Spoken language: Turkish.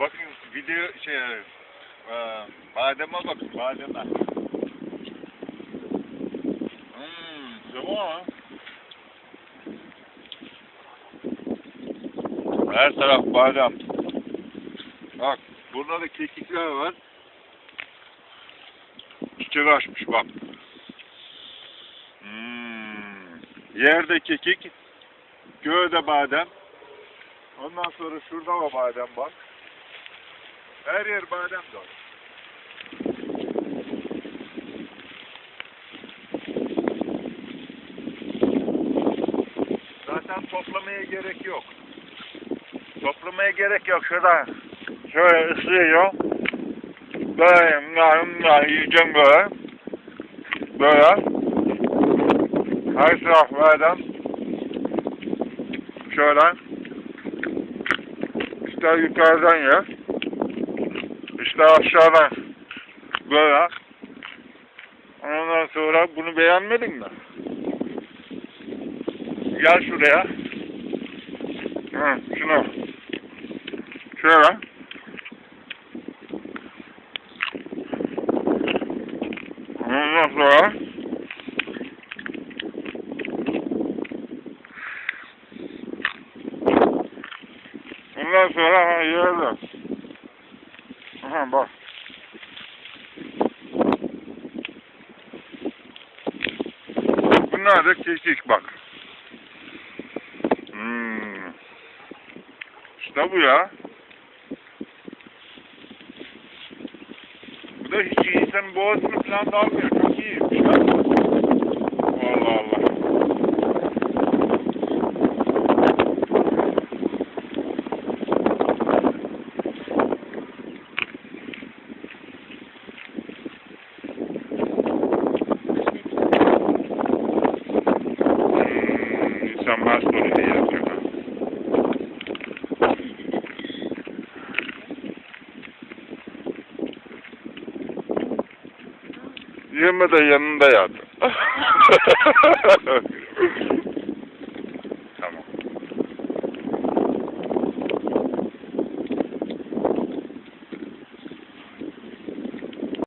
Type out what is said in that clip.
Bakın video şey e, bademe bakın bademe. Hmm, tamam. Her taraf badem. Bak burada da kekikler var. Çiçek açmış bak. Hmm. Yerde kekik, göğde badem. Ondan sonra şurada da badem var. Her yer badem dolu. Zaten toplamaya gerek yok. Toplamaya gerek yok. Şurada şöyle ısırıyor. Böyle yarım yiyeceğim böyle. Böyle. Her taraf badem. Şöyle. İster yukarıdan yer. İşte aşağıdan. Böyle. Ondan sonra bunu beğenmedin mi? Gel şuraya. Hı, şunu. Şöyle. Ondan sonra Ondan sonra ha yerde. Aha bak. Bunlar da kekik bak. Hmm. İşte bu ya. Bu da hiç insanın boğazını falan dalmıyor. Çok Yeme de yanında yat.